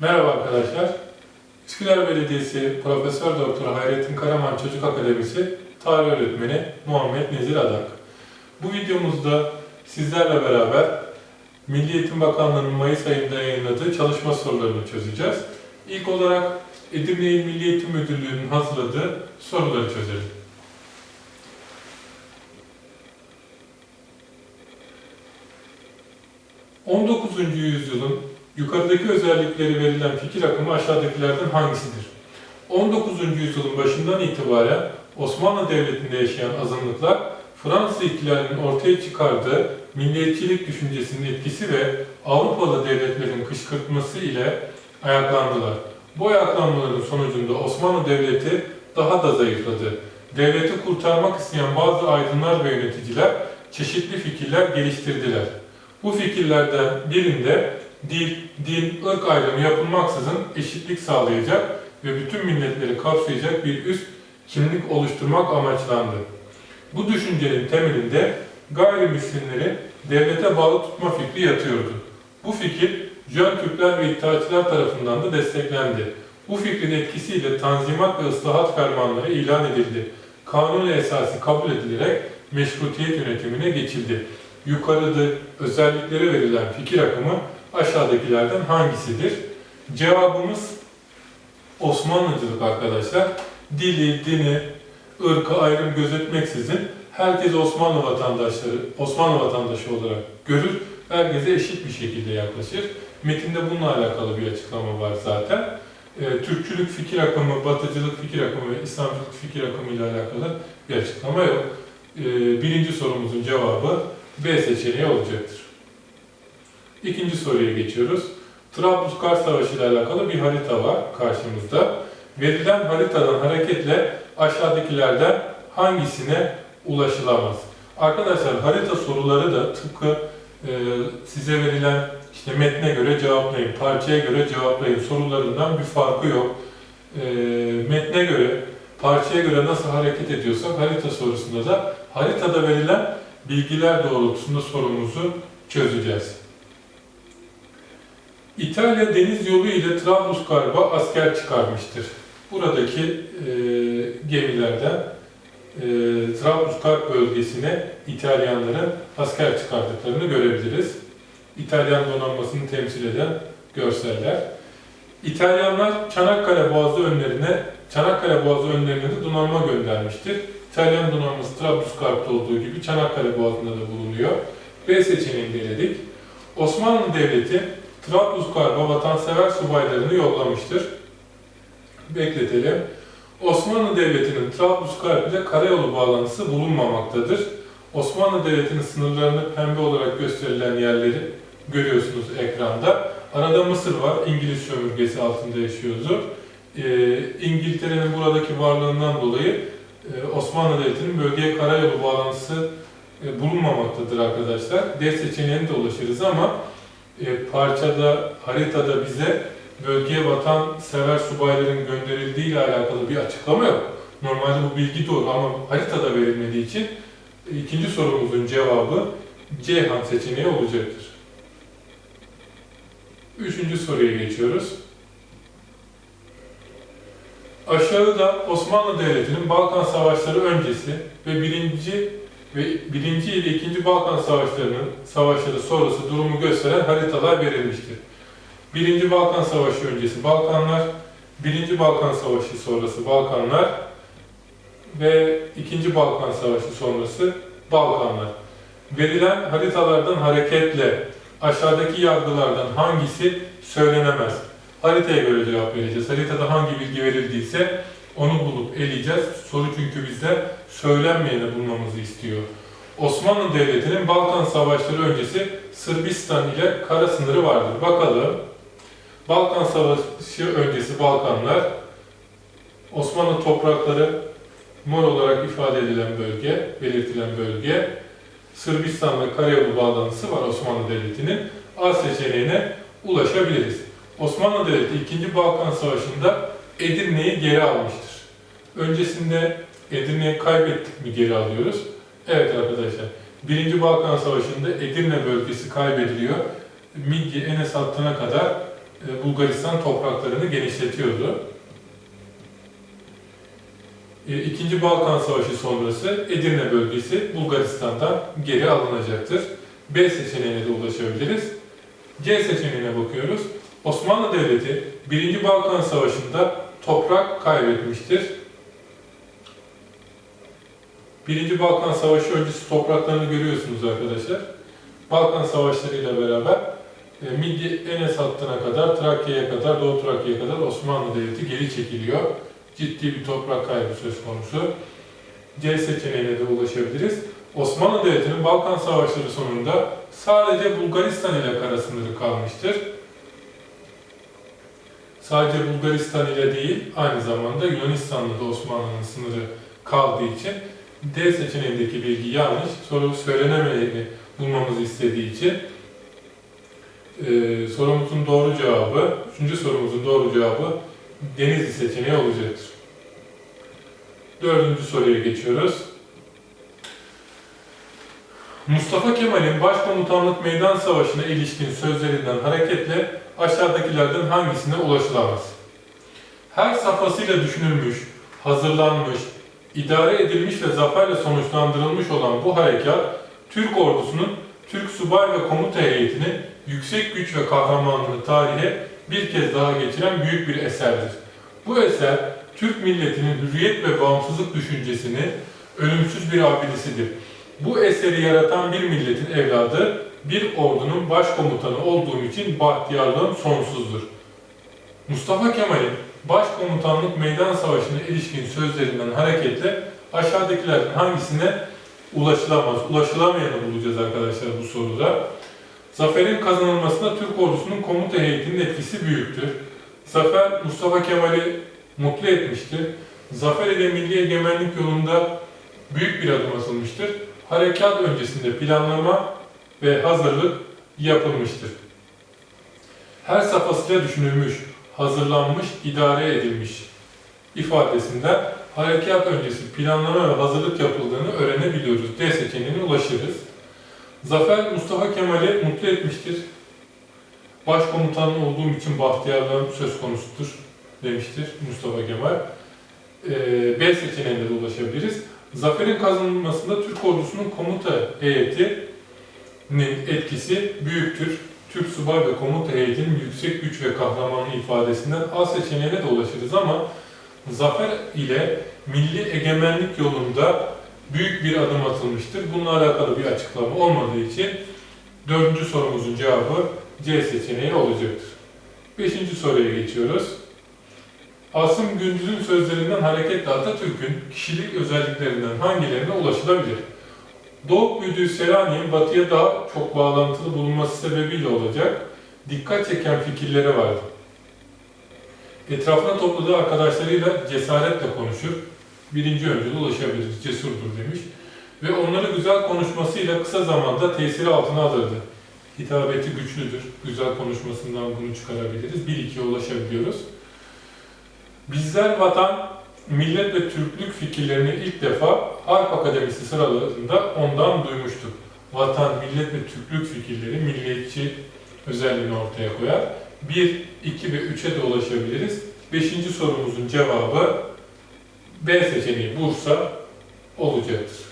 Merhaba arkadaşlar. Üsküdar Belediyesi Profesör Doktor Hayrettin Karaman Çocuk Akademisi Tarih Öğretmeni Muhammed Nezir Adak. Bu videomuzda sizlerle beraber Milli Eğitim Bakanlığı'nın Mayıs ayında yayınladığı çalışma sorularını çözeceğiz. İlk olarak Edirne İl Milli Eğitim Müdürlüğü'nün hazırladığı soruları çözelim. ...19. yüzyılın yukarıdaki özellikleri verilen fikir akımı aşağıdakilerden hangisidir? 19. yüzyılın başından itibaren Osmanlı Devleti'nde yaşayan azınlıklar Fransız ihtilalinin ortaya çıkardığı milliyetçilik düşüncesinin etkisi ve Avrupalı devletlerin kışkırtması ile ayaklandılar. Bu ayaklanmaların sonucunda Osmanlı Devleti daha da zayıfladı. Devleti kurtarmak isteyen bazı aydınlar ve yöneticiler çeşitli fikirler geliştirdiler. Bu fikirlerden birinde dil, din, ırk ayrımı yapılmaksızın eşitlik sağlayacak ve bütün milletleri kapsayacak bir üst kimlik oluşturmak amaçlandı. Bu düşüncenin temelinde gayrimüslimleri devlete bağlı tutma fikri yatıyordu. Bu fikir Jön Türkler ve İttihatçılar tarafından da desteklendi. Bu fikrin etkisiyle tanzimat ve ıslahat fermanları ilan edildi. Kanun esası kabul edilerek meşrutiyet yönetimine geçildi. Yukarıda özellikleri verilen fikir akımı aşağıdakilerden hangisidir? Cevabımız Osmanlıcılık arkadaşlar. Dili, dini, ırkı ayrım gözetmeksizin herkes Osmanlı vatandaşları, Osmanlı vatandaşı olarak görür, herkese eşit bir şekilde yaklaşır. Metinde bununla alakalı bir açıklama var zaten. E, Türkçülük fikir akımı, Batıcılık fikir akımı ve İslamcılık fikir akımı ile alakalı bir açıklama yok. E, birinci sorumuzun cevabı B seçeneği olacaktır. İkinci soruya geçiyoruz. Trablusgar Savaşı ile alakalı bir harita var karşımızda. Verilen haritadan hareketle aşağıdakilerden hangisine ulaşılamaz? Arkadaşlar harita soruları da tıpkı e, size verilen işte metne göre cevaplayın, parçaya göre cevaplayın sorularından bir farkı yok. E, metne göre, parçaya göre nasıl hareket ediyorsak harita sorusunda da haritada verilen bilgiler doğrultusunda sorumuzu çözeceğiz. İtalya deniz yolu ile Trablusgarp'a asker çıkarmıştır. Buradaki e, gemilerden e, Trablusgarp bölgesine İtalyanların asker çıkardıklarını görebiliriz. İtalyan donanmasını temsil eden görseller. İtalyanlar Çanakkale Boğazı önlerine Çanakkale Boğazı önlerine de donanma göndermiştir. İtalyan donanması Trablusgarp'ta olduğu gibi Çanakkale Boğazı'nda da bulunuyor. B seçeneğini eledik. Osmanlı Devleti Trablusgarp'a vatansever subaylarını yollamıştır. Bekletelim. Osmanlı Devleti'nin Trablusgarp ile karayolu bağlantısı bulunmamaktadır. Osmanlı Devleti'nin sınırlarını pembe olarak gösterilen yerleri görüyorsunuz ekranda. Arada Mısır var, İngiliz sömürgesi altında yaşıyordu. Ee, İngiltere'nin buradaki varlığından dolayı e, Osmanlı Devleti'nin bölgeye karayolu bağlantısı e, bulunmamaktadır arkadaşlar. D seçeneğine de ulaşırız ama e, parçada, haritada bize bölgeye vatan sever subayların gönderildiği ile alakalı bir açıklama yok. Normalde bu bilgi doğru ama haritada verilmediği için ikinci sorumuzun cevabı Ceyhan seçeneği olacaktır. Üçüncü soruya geçiyoruz. Aşağıda Osmanlı Devleti'nin Balkan Savaşları öncesi ve birinci ve birinci ile ikinci Balkan Savaşları'nın savaşları sonrası durumu gösteren haritalar verilmiştir. Birinci Balkan Savaşı öncesi Balkanlar, Birinci Balkan Savaşı sonrası Balkanlar ve İkinci Balkan Savaşı sonrası Balkanlar. Verilen haritalardan hareketle aşağıdaki yargılardan hangisi söylenemez? Haritaya göre cevap vereceğiz. Haritada hangi bilgi verildiyse onu bulup eleyeceğiz. Soru çünkü bizde söylenmeyeni bulmamızı istiyor. Osmanlı Devleti'nin Balkan Savaşları öncesi Sırbistan ile kara sınırı vardır. Bakalım. Balkan Savaşı öncesi Balkanlar, Osmanlı toprakları mor olarak ifade edilen bölge, belirtilen bölge, Sırbistan'la karayolu bağlantısı var Osmanlı Devleti'nin. A seçeneğine ulaşabiliriz. Osmanlı Devleti 2. Balkan Savaşı'nda Edirne'yi geri almıştır. Öncesinde Edirne'yi kaybettik mi geri alıyoruz? Evet arkadaşlar. 1. Balkan Savaşı'nda Edirne bölgesi kaybediliyor. Midye Enes hattına kadar e, Bulgaristan topraklarını genişletiyordu. E, İkinci Balkan Savaşı sonrası Edirne bölgesi Bulgaristan'dan geri alınacaktır. B seçeneğine de ulaşabiliriz. C seçeneğine bakıyoruz. Osmanlı Devleti 1. Balkan Savaşı'nda toprak kaybetmiştir. 1. Balkan Savaşı öncesi topraklarını görüyorsunuz arkadaşlar. Balkan Savaşları ile beraber e, Midye Enes hattına kadar, Trakya'ya kadar, Doğu Trakya'ya kadar Osmanlı Devleti geri çekiliyor. Ciddi bir toprak kaybı söz konusu. C seçeneğine de ulaşabiliriz. Osmanlı Devleti'nin Balkan Savaşları sonunda sadece Bulgaristan ile kara sınırı kalmıştır. Sadece Bulgaristan ile değil, aynı zamanda Yunanistan'la da Osmanlı'nın sınırı kaldığı için D seçeneğindeki bilgi yanlış, soru söylenemeyeni bulmamızı istediği için e, sorumuzun doğru cevabı, üçüncü sorumuzun doğru cevabı Denizli seçeneği olacaktır. Dördüncü soruya geçiyoruz. Mustafa Kemal'in Başkomutanlık Meydan Savaşı'na ilişkin sözlerinden hareketle aşağıdakilerden hangisine ulaşılamaz? Her safhasıyla düşünülmüş, hazırlanmış, idare edilmiş ve zaferle sonuçlandırılmış olan bu harekat, Türk ordusunun Türk subay ve komuta heyetinin yüksek güç ve kahramanlığı tarihe bir kez daha geçiren büyük bir eserdir. Bu eser, Türk milletinin hürriyet ve bağımsızlık düşüncesini ölümsüz bir abidesidir. Bu eseri yaratan bir milletin evladı, bir ordunun başkomutanı olduğum için bahtiyarlığım sonsuzdur. Mustafa Kemal'in Başkomutanlık Meydan Savaşı'na ilişkin sözlerinden hareketle aşağıdakilerden hangisine ulaşılamaz? Ulaşılamayanı bulacağız arkadaşlar bu soruda. Zaferin kazanılmasında Türk ordusunun komuta heyetinin etkisi büyüktür. Zafer Mustafa Kemal'i mutlu etmiştir. Zafer ile milli egemenlik yolunda büyük bir adım atılmıştır. Harekat öncesinde planlama ve hazırlık yapılmıştır. Her safhasıyla düşünülmüş, hazırlanmış, idare edilmiş ifadesinden harekat öncesi planlama ve hazırlık yapıldığını öğrenebiliyoruz. D seçeneğine ulaşırız. Zafer Mustafa Kemal'i mutlu etmiştir. Başkomutan olduğum için bahtiyarlığım söz konusudur demiştir Mustafa Kemal. Ee, B seçeneğine de ulaşabiliriz. Zaferin kazanılmasında Türk ordusunun komuta heyetinin etkisi büyüktür. Türk subay ve komuta heyetinin yüksek güç ve kahramanlığı ifadesinden A seçeneğine de ulaşırız ama zafer ile milli egemenlik yolunda büyük bir adım atılmıştır. Bununla alakalı bir açıklama olmadığı için dördüncü sorumuzun cevabı C seçeneği olacaktır. Beşinci soruya geçiyoruz. Asım Gündüz'ün sözlerinden hareketle Atatürk'ün kişilik özelliklerinden hangilerine ulaşılabilir? Doğup büyüdüğü Selanik'in batıya daha çok bağlantılı bulunması sebebiyle olacak dikkat çeken fikirleri vardı. Etrafına topladığı arkadaşlarıyla cesaretle konuşur, birinci öncüle ulaşabilir, cesurdur demiş. Ve onları güzel konuşmasıyla kısa zamanda tesiri altına alırdı. Hitabeti güçlüdür, güzel konuşmasından bunu çıkarabiliriz. Bir ikiye ulaşabiliyoruz. Bizler vatan, millet ve Türklük fikirlerini ilk defa Harp Akademisi sıralarında ondan duymuştuk. Vatan, millet ve Türklük fikirleri milliyetçi özelliğini ortaya koyar. 1, 2 ve 3'e de ulaşabiliriz. Beşinci sorumuzun cevabı B seçeneği Bursa olacaktır.